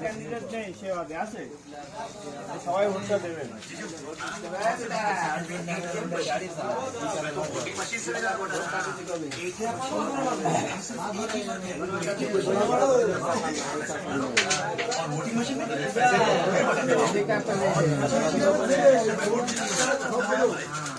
Candidate নেই আছে সবাই ভোটটা দেবেন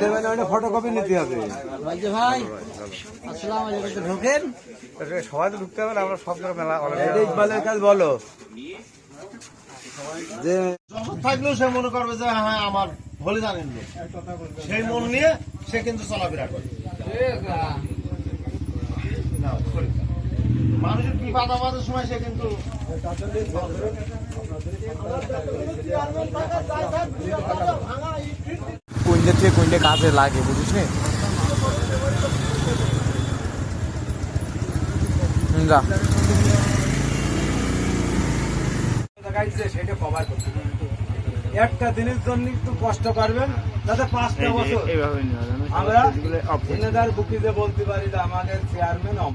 দেবেন ফটোকপি নিতে হবে ভাই আসসালাম আলাইকুম ঢোকেন সবাই তো ঢুকতে হবে না আমরা সব জায়গায় মেলা এটা ইকবালের কাজ বলো যে থাকলেও সে মনে করবে যে হ্যাঁ আমার ভুলে জানেন সেই মন নিয়ে সে কিন্তু চলাফেরা করে। মানুষের বিপদ আমাদের সময় সে কিন্তু কোনটা থেকে কোনটা কাজে লাগে বুঝিস নি? যা। সেটা কভার করতে একটা দিনের জন্য একটু কষ্ট করবেন পাঁচটা বছর আমরা জেনেদার বুকিতে বলতে পারি যে আমাদের চেয়ারম্যান অম।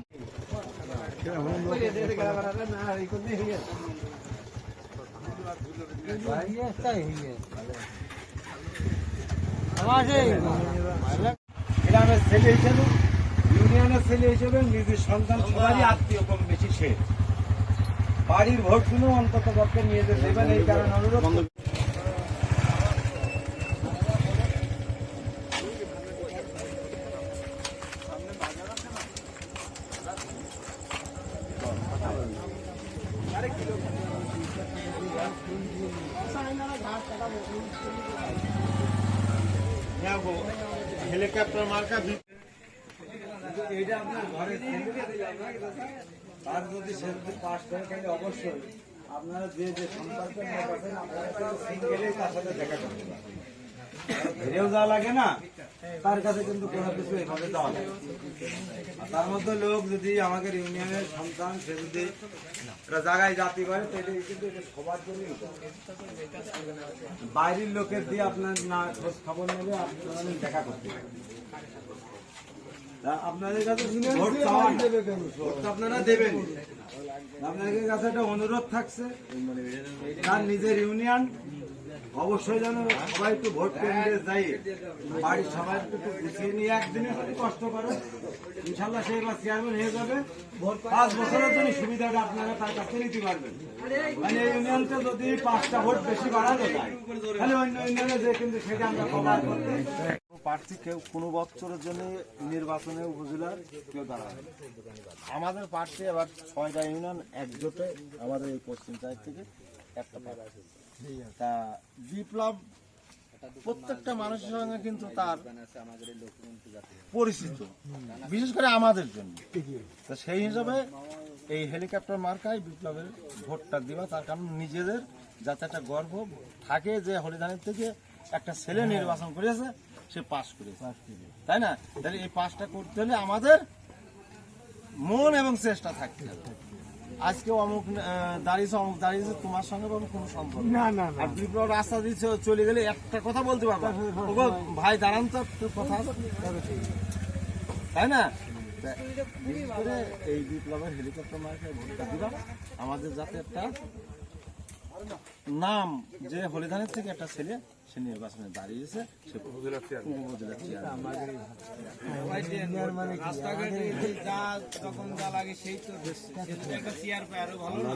গ্রামের ছেলে হিসেবে, ইউনিয়নের ছেলে হিসেবে নিজের সন্তান সবারই আত্মীয়, কম বেশি সে। বাড়ির ভোট শুনেও অন্তত পক্ষে নিয়ে যেতে দেবেন এই কারণে অনুরোধ করছি। হেলিকপ্টার মার্কা এইটা আপনার ঘরে যদি সে পাশ করে তাহলে অবশ্যই আপনারা যে যে সম্পর্কের আপনারা তার সাথে দেখা করতে পারেন ঘিরেও যাওয়া লাগে না তার কাছে কিন্তু কোনো কিছু এভাবে দেওয়া লাগে তার মধ্যে লোক যদি আমাদের ইউনিয়নের সন্তান সে যদি জায়গায় জাতি করে তো এটা কিন্তু সবার উচিত। বাইরের লোকের দিয়ে আপনার না খোঁজ খবর নেবে আপনারা দেখা করতে আপনাদের কাছে আপনারা দেবেন আপনাদের কাছে একটা অনুরোধ থাকছে তার নিজের ইউনিয়ন অবশ্যই যেন সবাই একটু ভোট কেন্দ্রে যাই। বাড়ির সবাই একটু গুছিয়ে নিয়ে একদিনে যদি কষ্ট করে। ইনশাল্লাহ সে এবার চেয়ারম্যান হয়ে যাবে। পাঁচ বছরের জন্য সুবিধাটা আপনারা তার কাছে নিতে পারবেন। মানে এই ইউনিয়নটা যদি পাঁচটা ভোট বেশি বাড়ানো যায়, তাহলে অন্য ইউনিয়নে যে কিন্তু সেটা আমরা কভার করতে প্রার্থী কেউ, কোনো বছরের জন্য নির্বাচনে উপজেলার কেউ দাঁড়াবে আমাদের প্রার্থী আবার ছয়টা ইউনিয়ন একজোটে আমাদের এই পশ্চিম সাইড থেকে একটা প্রার্থী। তা বিপ্লব প্রত্যেকটা মানুষের সঙ্গে কিন্তু তার পরিচিত বিশেষ করে আমাদের জন্য। তো সেই হিসাবে এই হেলিকপ্টার মার্কায় বিপ্লবের ভোটটা দিবা তার কারণ নিজেদের যাতে একটা গর্ব থাকে যে হরিধানের থেকে একটা ছেলে নির্বাচন করেছে সে পাশ করেছে। তাই না? তাহলে এই পাশটা করতে হলে আমাদের মন এবং চেষ্টা থাকতে হবে। আজকে অমুক দাঁড়িয়েছে অমুক দাঁড়িয়েছে তোমার সঙ্গে কোনো কোনো সম্পর্ক। না না আর বিপ্লব রাস্তা দিয়ে চ- চলে গেলে একটা কথা বলতে পারব। ওগো, ভাই দাঁড়ান তো একটু কথা তাই না? এই বিপ্লবের হেলিকপ্টার মার্কেট ভোটটা দিবা। আমাদের যাতে একটা নাম যে হলিধানের থেকে একটা ছেলে সে নির্বাচনে দাঁড়িয়েছে সে চেয়ারম্যান রাস্তাঘাটে যা যখন যা লাগে সেই তো একটা চেয়ার পায় আরও ভালো না